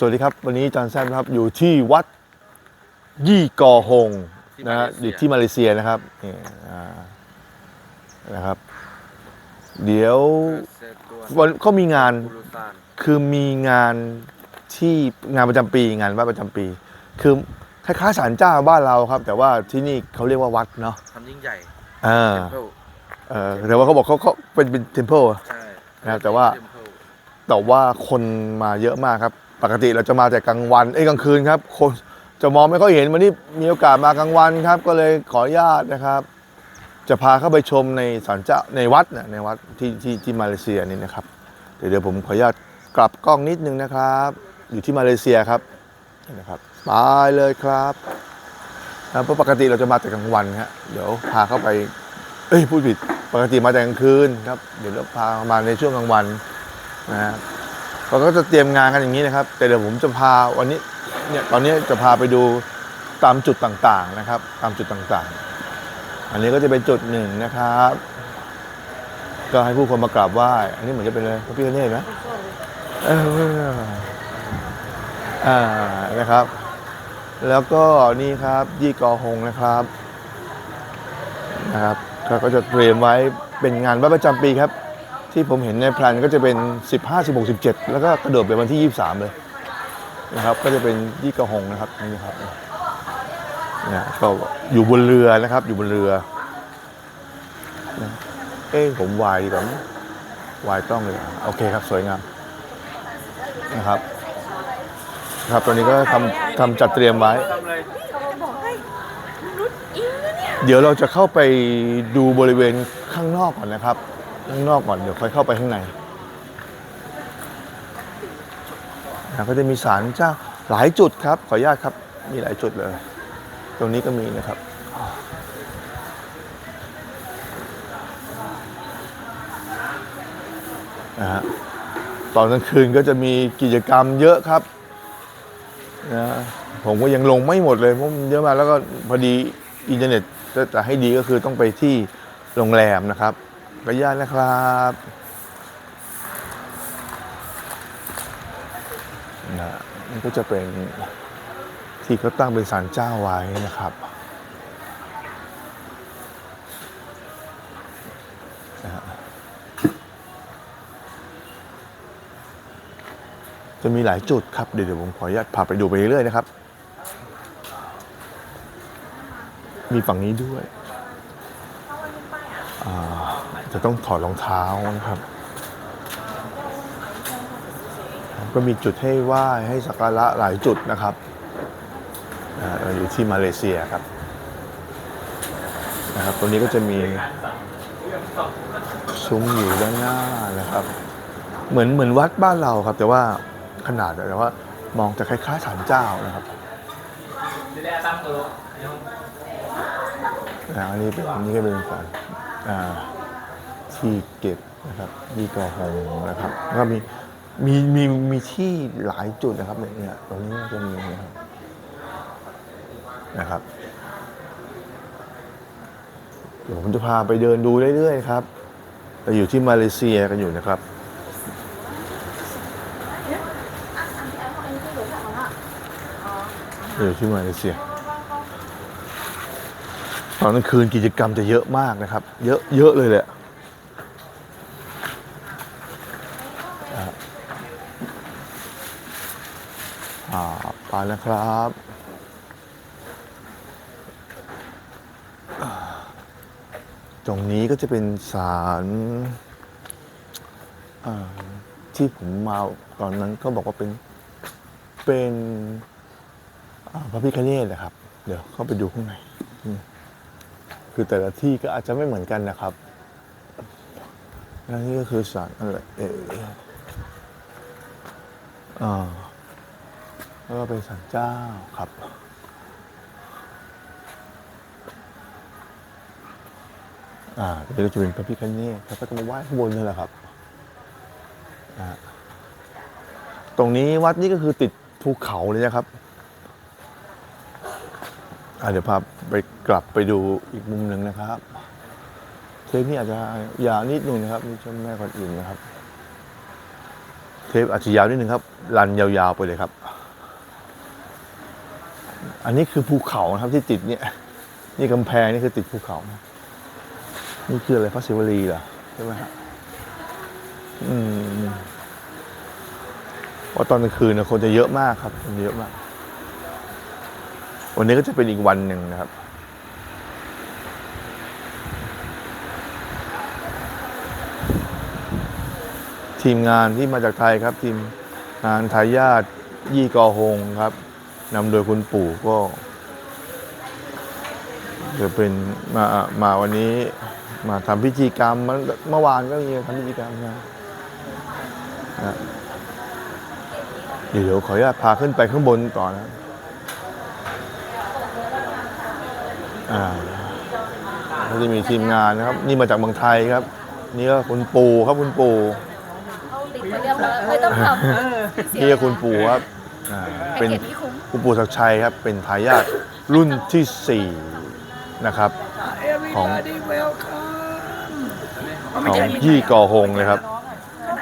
สวัสดีครับ วันนี้จอห์นแซมครับอยู่ที่วัดยี่กอฮงที่นะฮะมาเลเซียอยู่ที่มาเลเซียนะครับนี่อ่านะครับ เดี๋ยววันเขามีงานอุลุซานคือมีงานที่งานประจำปีงานวัดประจำปี คือคล้ายๆศาลเจ้าบ้านเราครับ แต่ว่าที่นี่เขาเรียกว่าวัดเนาะทำยิ่งใหญ่อ่า Temple เออแต่ว่าเขาบอกเขาเขาเป็นเป็นเทมเพล ใช่นะครับแต่ว่า Temple แต่ว่าคนมาเยอะมากครับ ปกติเราจะมาแต่กลางวันเอ้ยกลางคืนครับ คนจะมองไม่ค่อยเห็นวันนี้มีโอกาสมากลางวันครับ ก็เลยขออนุญาตนะครับ จะพาเข้าไปชมในศาลเจ้าในวัดนะในวัดที่ที่ที่มาเลเซียนี่นะครับ เดี๋ยวเดี๋ยวผมขออนุญาตกลับกล้องนิดนึงนะครับ อยู่ที่มาเลเซียครับนะครับไปเลยครับนะเพราะปกติเราจะมาแต่กลางวันฮะเดี๋ยวพาเข้าไปเอ้ยพูดผิดปกติมาแต่กลางคืนครับ เดี๋ยวเราพามาในช่วงกลางวันนะฮะ เราก็จะเตรียมงานกันอย่างนี้นะครับ แต่เดี๋ยวผมจะพาวันนี้เนี่ยตอนนี้จะพาไปดูตามจุดต่างๆนะครับ ตามจุดต่างๆ อันนี้ก็จะเป็นจุดหนึ่งนะครับ ก็ให้ผู้คนมากราบไหว้อันนี้เหมือนจะเป็นอะไรพระพิฆเนศไหมเอออ่านะครับ แล้วก็นี่ครับยี่กอฮงนะครับนะครับเขาก็จะเตรียมไว้เป็นงานวัดประจำปีครับ ที่ผมเห็นในแพลนก็จะเป็น 15 16 17 แล้วก็กระโดดไปวันที่ 23 เลยนะครับ ก็จะเป็นยี่กระหงนะครับนี่ครับเนี่ยก็อยู่บนเรือนะครับ อยู่บนเรือเอ้ผมวายดีกว่าไหมวายต้องเลยโอเคครับสวยงามนะครับ ครับตอนนี้ก็ทำทำจัดเตรียมไว้ เดี๋ยวเราจะเข้าไปดูบริเวณข้างนอกก่อนนะครับ ข้างนอกก่อนเดี๋ยวค่อยเข้าไปข้างในนะก็จะมีศาลเจ้าหลายจุดครับ ขออนุญาตครับมีหลายจุดเลย ตรงนี้ก็มีนะครับนะฮะตอนกลางคืนก็จะมีกิจกรรมเยอะครับนะผมก็ยังลงไม่หมดเลยเพราะมันเยอะมากแล้วก็พอดีอินเทอร์เน็ตจะจะให้ดีก็คือต้องไปที่โรงแรมนะครับ ขออนุญาตนะครับนะนี่ก็จะเป็นที่เขาตั้งเป็นศาลเจ้าไว้นะครับจะมีหลายจุดครับ เดี๋ยวผมขออนุญาตพาไปดูไปเรื่อยๆนะครับ มีฝั่งนี้ด้วยอ่า จะต้องถอดรองเท้านะครับ ก็มีจุดให้ไหว้ให้สักการะหลายจุดนะครับอ่าเราอยู่ที่มาเลเซียครับนะครับตรงนี้ก็จะมีซุ้มอยู่ด้านหน้านะครับ เหมือนเหมือนวัดบ้านเราครับ แต่ว่าขนาดแต่ว่ามองจะคล้ายๆศาลเจ้านะครับอันนี้เป็นอันนี้ก็เป็นศาลอ่า ที่เก็บนะครับมีกอฮงนะครับแล้วก็มีมีมีมีที่หลายจุดนะครับเนี่ยตรงนี้ก็จะมีนะครับนะครับ เดี๋ยวผมจะพาไปเดินดูเรื่อยๆครับเราอยู่ที่มาเลเซียกันอยู่นะครับอยู่ที่มาเลเซียตอนกลางคืนกิจกรรมจะเยอะมากนะครับ เยอะเยอะเลยแหละอ่าอ่า ไปแล้วครับ ตรงนี้ก็จะเป็นศาลที่ผมมาตอนนั้นก็บอกว่าเป็นเป็นพระพิคเนตนะครับ เดี๋ยวเข้าไปดูข้างในคือแต่ละที่ก็อาจจะไม่เหมือนกันนะครับและนี่ก็คือสารอะไรเอออ่า แล้วก็เป็นสารเจ้าครับ อ่าเดี๋ยวก็จะเป็นพระพิคเนตแล้วก็จะมาไหว้ข้างบนนี่แหละครับ ตรงนี้วัดนี้ก็คือติดภูเขาเลยนะครับอะเดี๋ยวพาไปกลับไปดูอีกมุมหนึ่งนะครับเทปนี้อาจจะยาวนิดนึงนะครับนี่เจ้าแม่กวนอิมนะครับ เทปอาจจะยาวนิดนึงครับรันยาวๆไปเลยครับ อันนี้คือภูเขานะครับที่ติดเนี่ย นี่กำแพงนี่คือติดภูเขานะนี่คืออะไรพระศิวลีเหรอใช่ไหมฮะอืมเพราะตอนกลางคืนนยคนจะเยอะมากครับคนเยอะมาก วันนี้ก็จะเป็นอีกวันหนึ่งนะครับทีมงานที่มาจากไทยครับ ทีมงานทายาทยี่กอฮงครับ นำโดยคุณปู่ก็จะเป็นมามาวันนี้มาทำพิธีกรรมเมื่อเมื่อวานก็มีทำพิธีกรรมนะนะเดี๋ยวขออนุญาตพาขึ้นไปข้างบนต่อนะอ่าก็จะมีทีมงานนะครับ นี่มาจากเมืองไทยครับ นี่ก็คุณปู่ครับคุณปู่เอาติดไปเรียบร้อยไม่ต้องทำนี่ก็คุณปู่ครับอ่าเป็เป็นนเกียรติที่ คุ้มคุณปู่ศักดิ์ชัยครับเป็นทายาทรุ่นที่สี่นะครับ ของ ของยี่กอฮงเลยครับ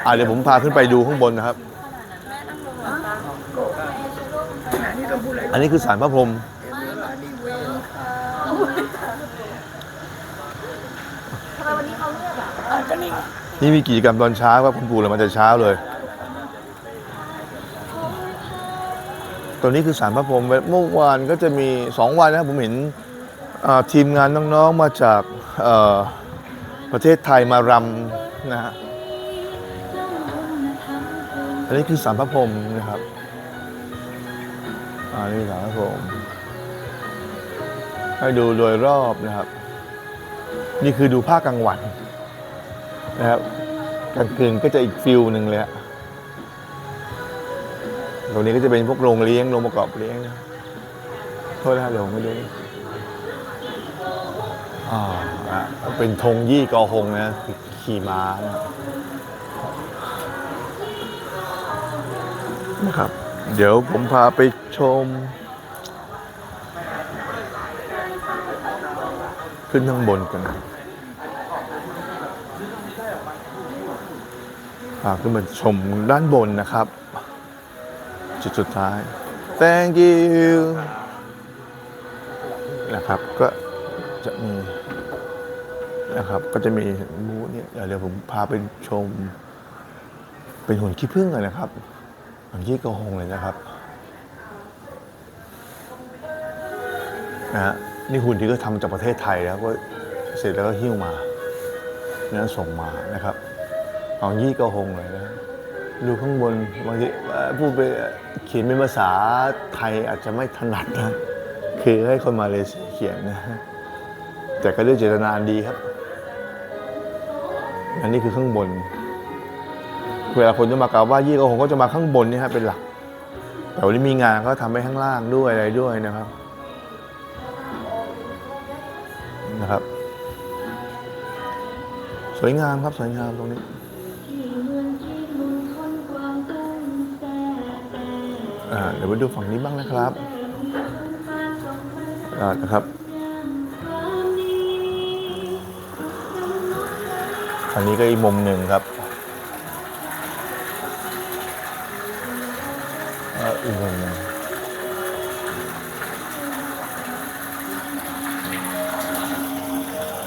อ่าเดี๋ยวผมพาขึ้นไปดูข้างบนนะครับ อันนี้คือสารพระพรหมทำไมวันนี้เขาเลือกอะนี่มีกิจกรรมตอนเช้าครับคุณปู่เลยมาแต่เช้าเลย ตัวนี้คือสารพระพรหมเมื่อวานก็จะมีสองวันนะครับผมเห็นทีมงานน้องๆมาจากประเทศไทยมารำนะฮะอันนี้คือสารพระพรหมนะครับอ่านี่สารพระพรหมให้ดูโดยรอบนะครับ นี่คือดูภาคกลางวันนะครับกลางคืนก็จะอีกฟิลหนึ่งเลยอะ ตรงนี้ก็จะเป็นพวกโรงเลี้ยงโรงประกอบเลี้ยงนะโทษนะครับเดี๋ยวผมไปดูนี่อ่าอะเป็นธงยี่กอหงนะคือขี่ม้านะนะครับ เดี๋ยวผมพาไปชม ขึ้นข้างบนกันนะพาขึ้นมาชมด้านบนนะครับ จุดสุดท้าย thank you นะครับ ก็จะมีนะครับ ก็จะมีมูเนี่ยเดี๋ยวผมพาไปชม เป็นหุ่นขี้ผึ้งเลยนะครับอย่างที่กระหงเลยนะครับนะฮะนี่หุ่นที่ก็ทำจากประเทศไทยแล้วก็เสร็จแล้วก็หิ้วมานะส่งมานะครับ เอายี่กระหงเลยนะ ดูข้างบนบางทีเอ่อพูดไปเขียนเป็นภาษาไทยอาจจะไม่ถนัดนะคือให้คนมาเลเซียเขียนนะแต่ก็ด้วยเจตนานดีครับ อันนี้คือข้างบน เวลาคนจะมากราบไหว้ยี่ก็คงก็จะมาข้างบนนี่ฮะเป็นหลัก แต่วันนี้มีงานก็ทำให้ข้างล่างด้วยอะไรด้วยนะครับนะครับ สวยงามครับสวยงามตรงนี้ เดี๋ยวไปดูฝั่งนี้บ้างนะครับนะครับอันนี้ก็อีกมุมหนึ่งครับอออีกมุมหนึ่ง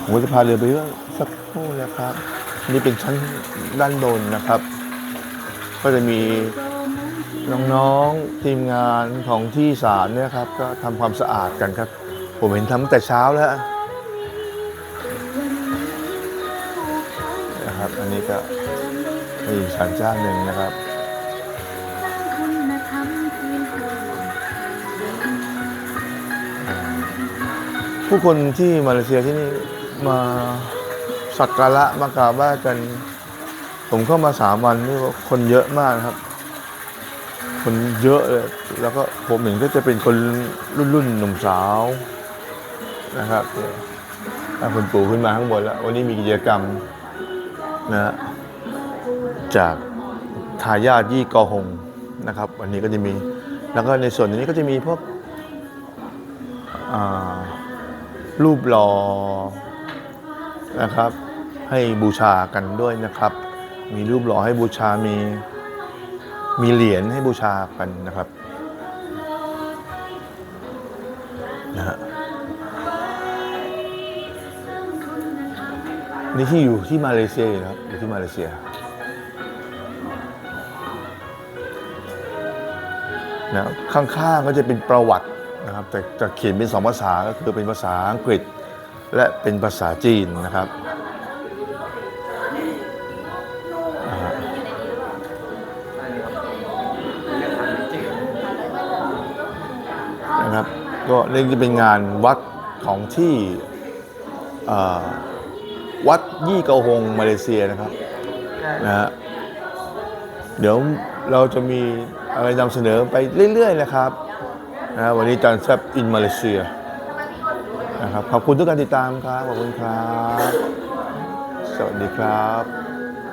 ผมจะพาเรือไปเรื่อยสักครู่นะครับ นี่เป็นชั้นด้านบนนะครับ ก็จะมี น้องๆทีมงานของที่ศาลเนี่ยครับ ก็ทำความสะอาดกันครับ ผมเห็นทำตั้งแต่เช้าแล้วนะครับ อันนี้ก็มีศาลเจ้าหนึ่งนะครับผู้คนที่มาเลเซียที่นี่มาสักการะมากราบไหว้กัน ผมเข้ามาสามวันนี่ว่าคนเยอะมากครับ คนเยอะเลย แล้วก็ผมเห็นก็จะเป็นคนรุ่นรุ่นหนุ่มสาวนะครับถ้าคุณปู่ขึ้นมาข้างบนแล้ว วันนี้มีกิจกรรมนะจากทายาทยี่กอหงนะครับ วันนี้ก็จะมี แล้วก็ในส่วนนี้ก็จะมีพวกรูปหล่อนะครับ ให้บูชากันด้วยนะครับ มีรูปหล่อให้บูชามี มีเหรียญให้บูชากันนะครับนะฮะนี่ที่อยู่ที่มาเลเซียอยู่นะครับอยู่ที่มาเลเซียนะข้างๆก็จะเป็นประวัตินะครับ แต่จะเขียนเป็นสองภาษาก็คือเป็นภาษาอังกฤษ และเป็นภาษาจีนนะครับ นะครับก็นี่จะเป็นงานวัดของที่วัดยี่เกาฮงมาเลเซียนะครับนะฮะเดี๋ยวเราจะมีอะไรนำเสนอไปเรื่อยๆนะครับนะฮะวันนี้จันแซบอินมาเลเซียนะครับขอบคุณทุกการติดตามครับขอบคุณครับ สวัสดีครับ